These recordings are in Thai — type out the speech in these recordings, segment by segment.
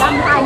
รําตาย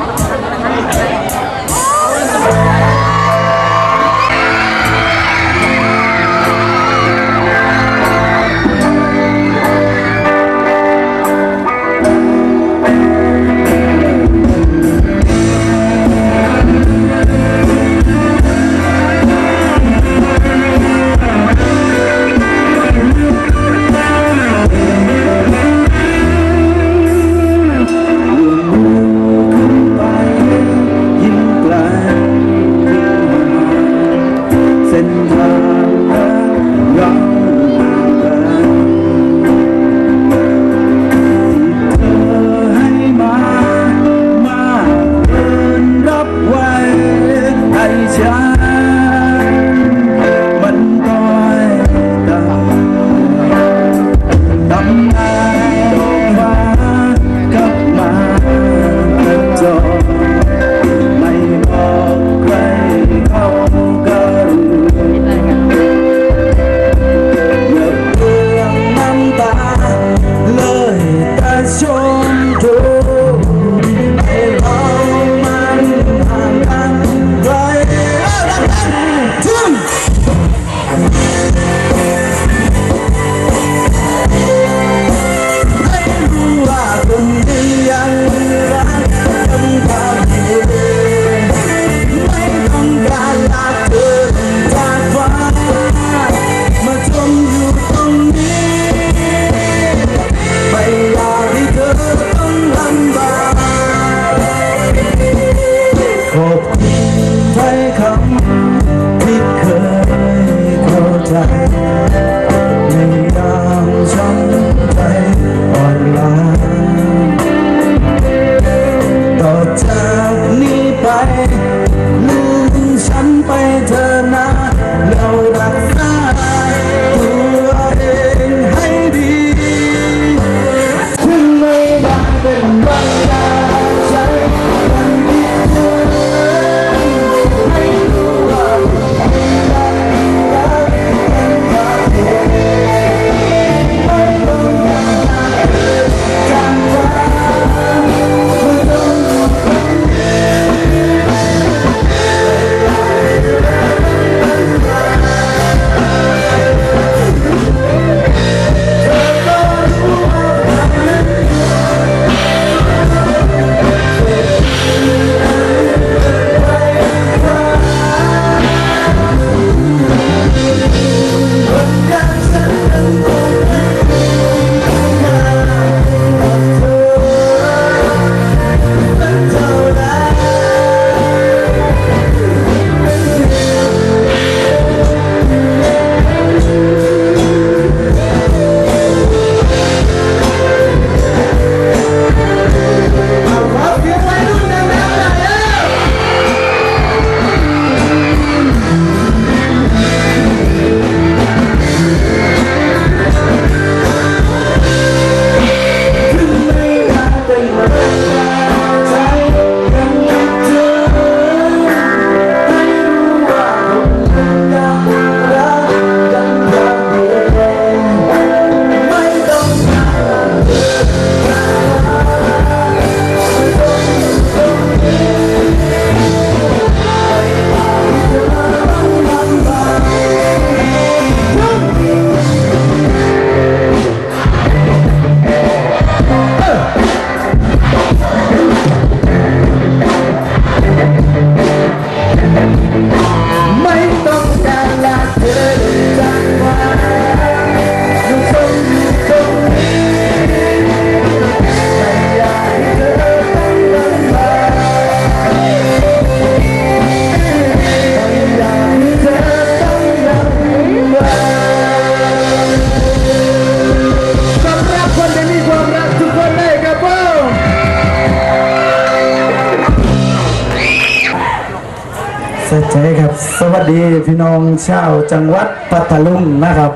ชาวจังหวัดพัทลุงนะครับ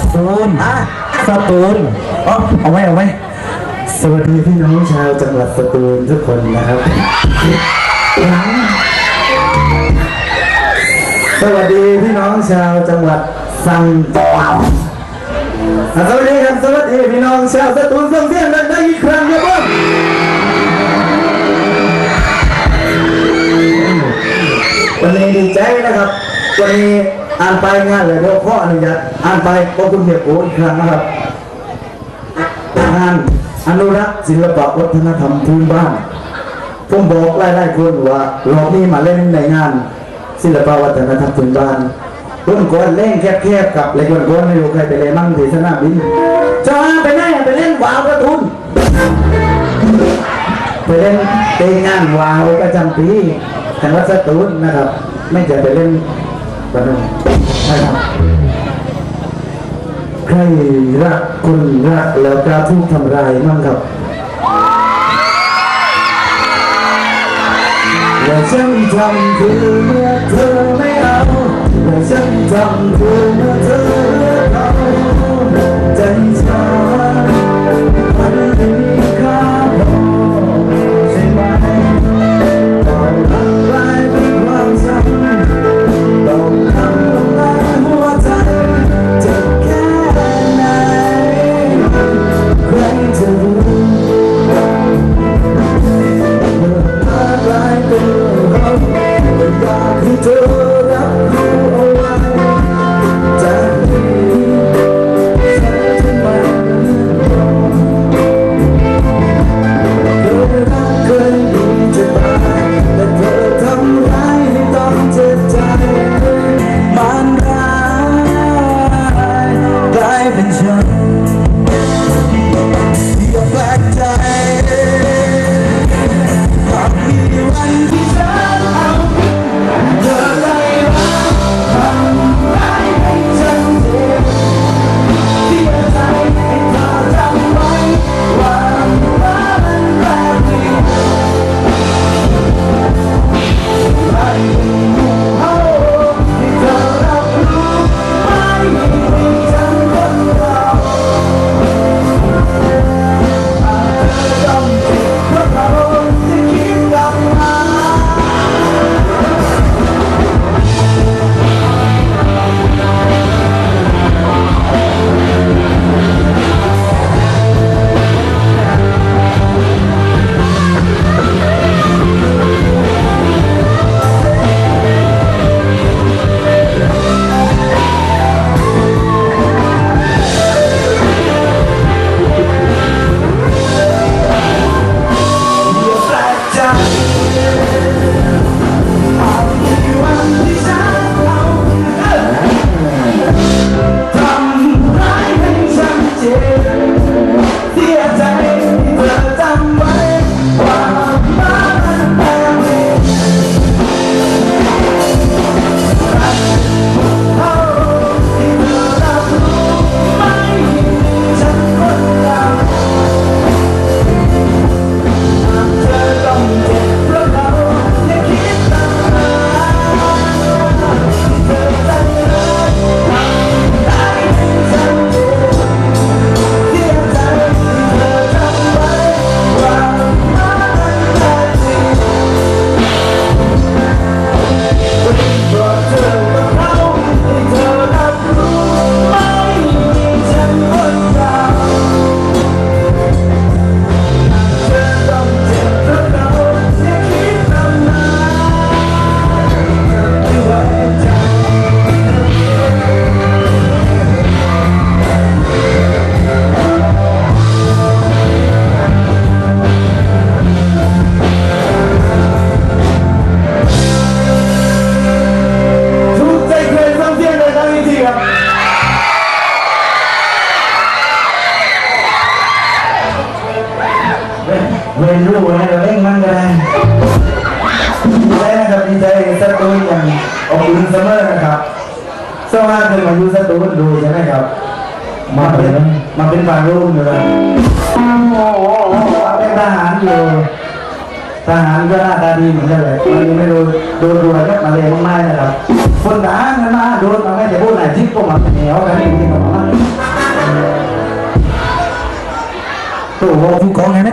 สตูนสตูนอ๋อเอาไหมเอาไหมสวัสดีพี่น้องชาวจังหวัดสตูนทุกคนนะครับสวัสดีพี่น้องชาวจังหวัดสังตาวสวัสดีครับสวัสดีพี่น้องชาวสตูลส่งเสียงได้อีกครั้งครับผมวันนี้ดีใจนะครับวันนี้ ปงานเลยเดี๋ยวขออนุญาตอ่านไปขอบคุณเฮียโออีกครั้งนะครับงานอนุรักษ์ศิลปวัฒนธรรมพื้นบ้านผมบอกไล่ๆคนว่ารอบนี้มาเล่นในงาน ศิลปวัฒนธรรมพื้นบ้านผมก่อนเล่นแคบๆกับเล็กก่อนไม่รู้ใครไปเล่นมั่งที่สนามบินจะไปไหนไปเล่นวาวกระทุนไปเล่นเตะงานวาวประจำปีจังวัดสตูลนะครับ ไม่จะไปเล่นประน ใช่ครับใครรักคุณรักแล้วกล้าทุกทำลายมั่งครับและฉันทำคือเมื่อเธอไม่เอาและฉันทำคือเมื่อเธอ เว้นรู้นะเราเล่นมันก็ได้ดีใจนะครับดีใจสตูนอย่างอบอุ่นเสมอนะครับสวัสดีมาอยู่สตูนดูใช่ไหมครับ มาเป็นมาเป็นบางรูปอยู่แล้วมาเป็นทหารอยู่ทหารก็หน้าตาดีเหมือนกันเลยวันนี้ไม่รู้โดนรวยก็มาเรียมากๆนะครับคนทหากันมาโดนมาไม่แต่พูดไหนที่ก็มาเหนียวกันนี่ที่ก็มา ตัวผู้กองไงน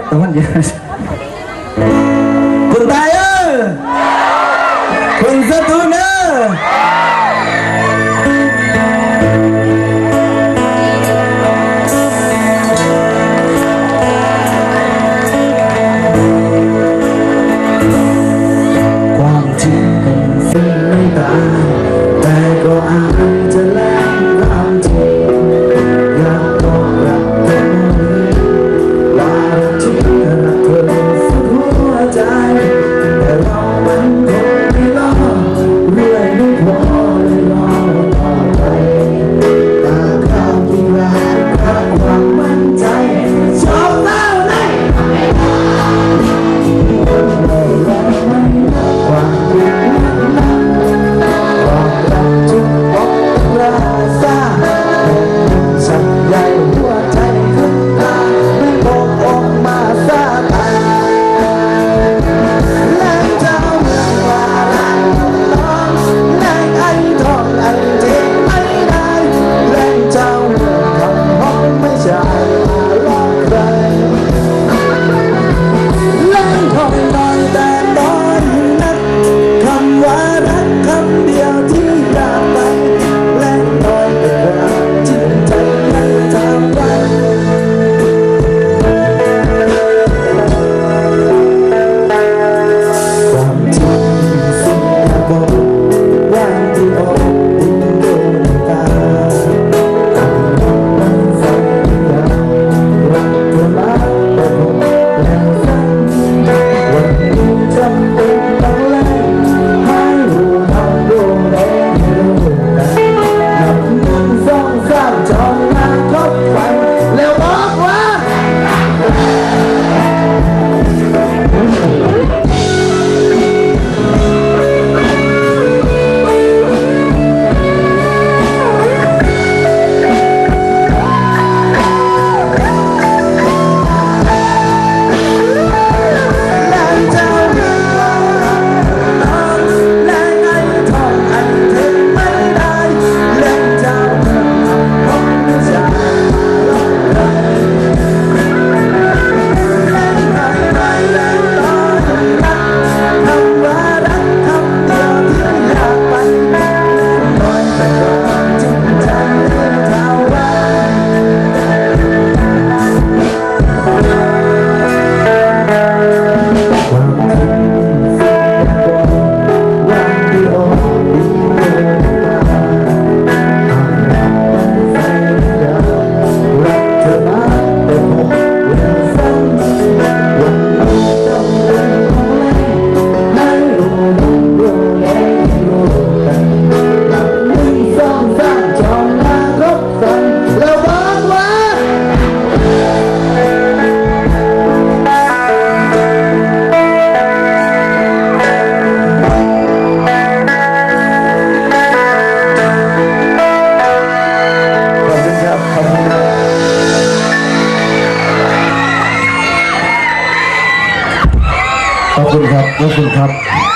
อบคุณครับ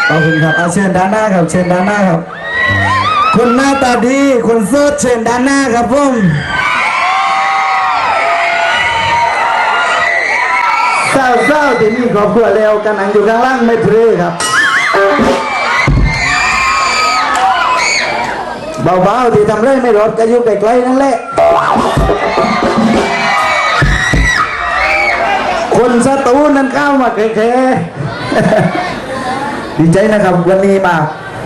ขอบคุณครับขอบคุณครับเอาเชิญด้านหน้าครับ เชิญด้านหน้าครับ คนหน้าตาดีคนโสดเชิญด้านหน้าครับผมเศร้าเศร้าๆที่นี่ครอบครัวแล้วกันอังอยู่ข้างล่างไม่เพลครับเบาๆที่ทำเรื่ไม่รอดก็อยู่ไกลๆนั่นแหละคนสตูนั้นเข้ามาแค่ๆ ดีใจนะครับ วันนี้มา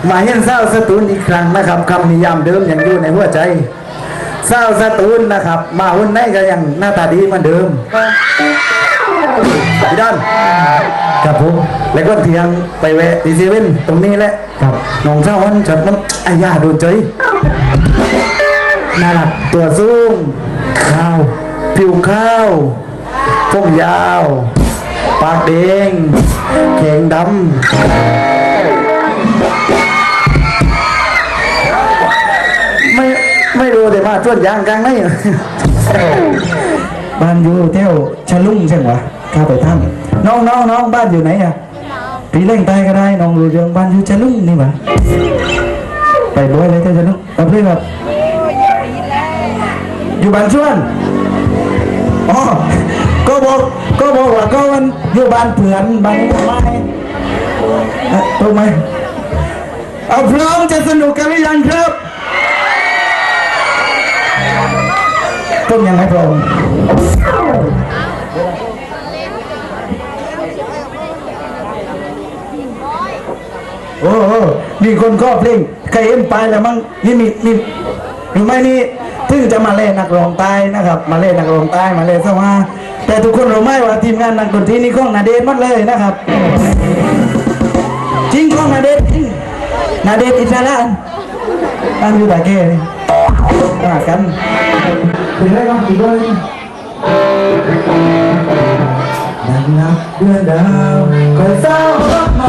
มาเห็นเศร้าสตูลอีกครั้งนะครับคำนิยามเดิมยังอยู่ในหัวใจเศร้าสตูลนะครับ มาหุ่นไหนก็ยังหน้าตาดีเหมือนเดิมพี่ดอนครับผมแล้วก็เที่ยงไปแวะดีเซเว่นตรงนี้แหละครับน้องเจ้าวันจัดน้ำอายาโดนใจน่ารักตัวสูงข้าวผิวข้าวผมยาว ปากแดงแข็งดำไม่ไม่รู้แต่ว่าชวนยางกลางไหนบ้านอยู่เที่ยวชะลุ่งใช่ไหมวะข้าไปถ้ำน้องน้องน้องบ้านอยู่ไหนอะปีเล่งใต้ก็ได้น้องรู้เรื่องบ้านอยู่ชะลุ่งนี่หวะไปบ่อยเลยเที่ยวชะลุ่งเอาเพื่อนแบบอยู่บ้านชวนอ๋อ บอกก็บอกว่าก็มันอยู่บ้านเผือนบ้านไม้เอ๊ะถูกไหมเอาพร้อมจะสนุกกันหรือยังครับต้มยังไม่พร้อมโอ้โหมีคนก็เพลงใครเอ็มไปแล้วมั้งนี่มีนี่หรือไม่นี่ถึงจะมาเล่นนักร้องใต้นะครับ มาเล่นนักร้องใต้มาเล่นสว่า แต่ทุกคนรู้ไหมว่าทีมงานนักดนตรีนี่ของนาเดชน์หมดเลยนะครับ จริงของนาเดชน์จริงนาเดชน์อิสระตั้งอยู่ตาเก้นี่มากันถึงได้ก็กี่ด้วยนับนับเดือนดาวคอยเศร้ารับมา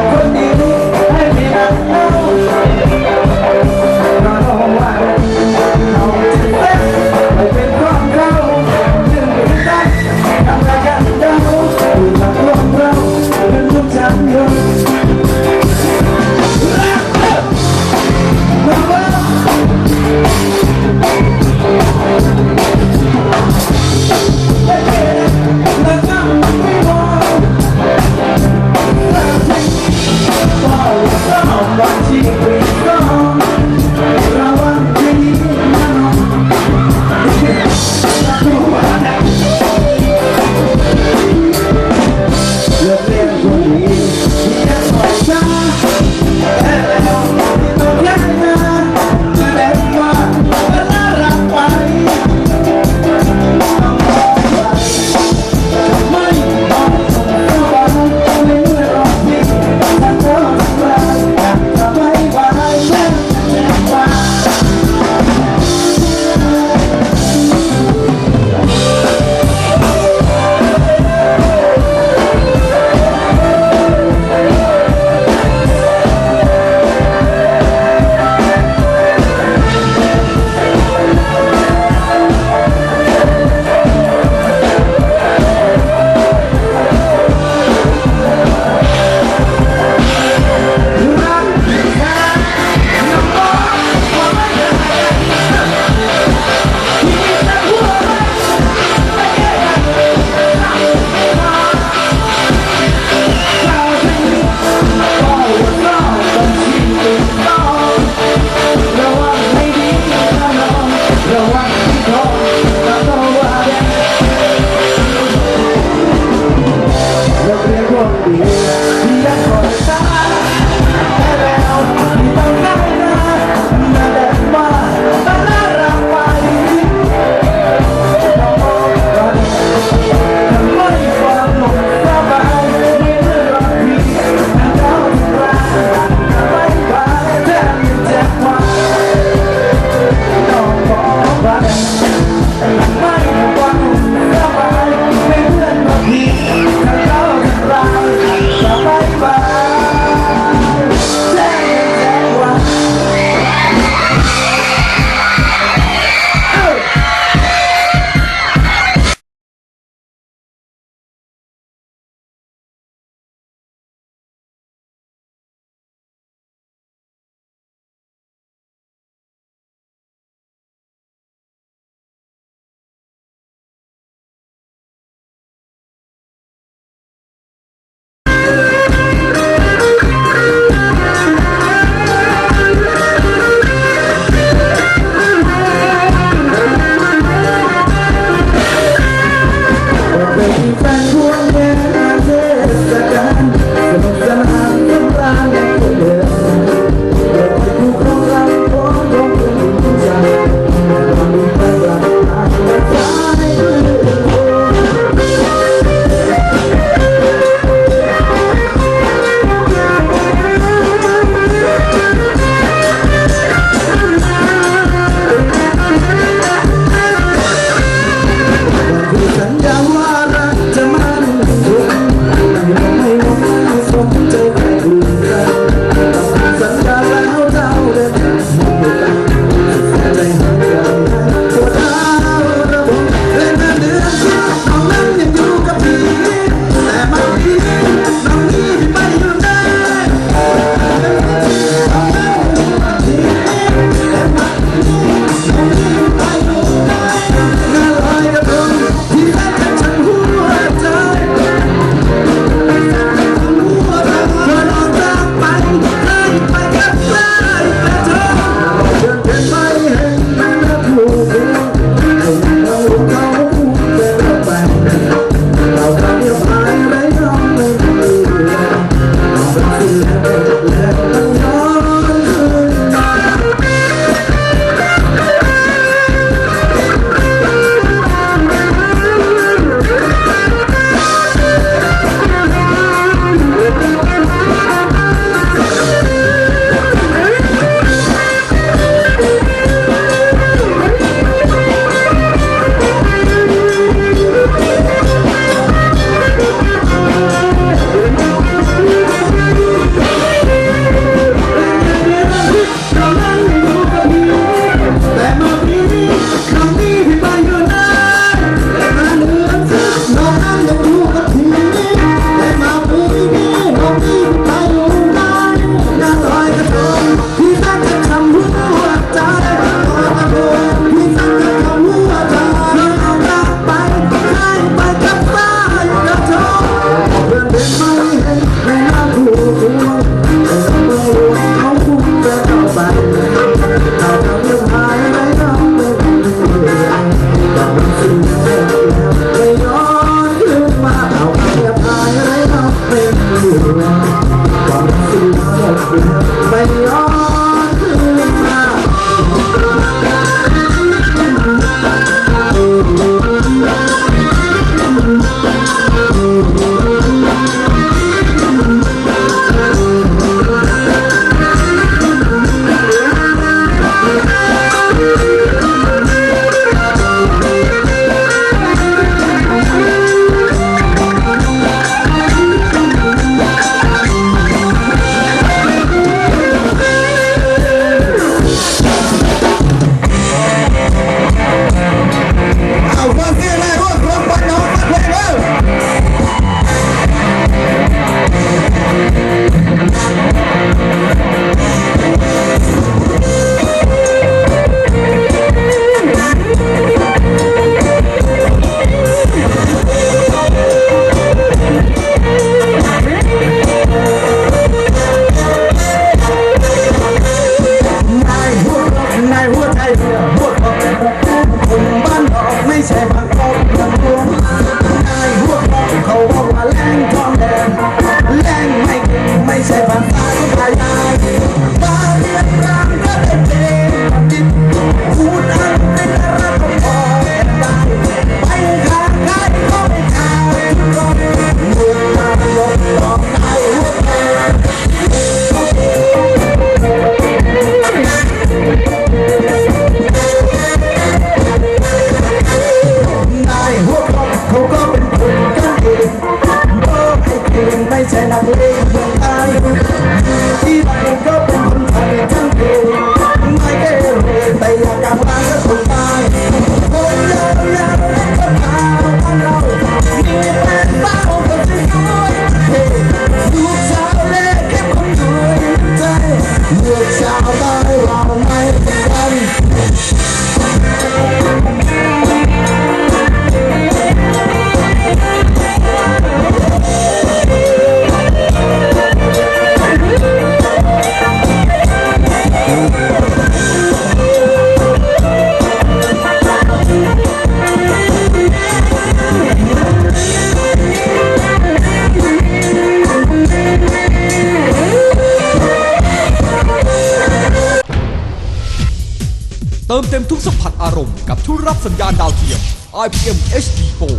IPM HD Pro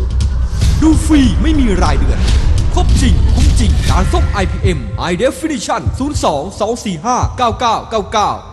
ดูฟรีไม่มีรายเดือน ครบจริง คุ้มจริงร้านส้ง IPM High Definition 02 245 9999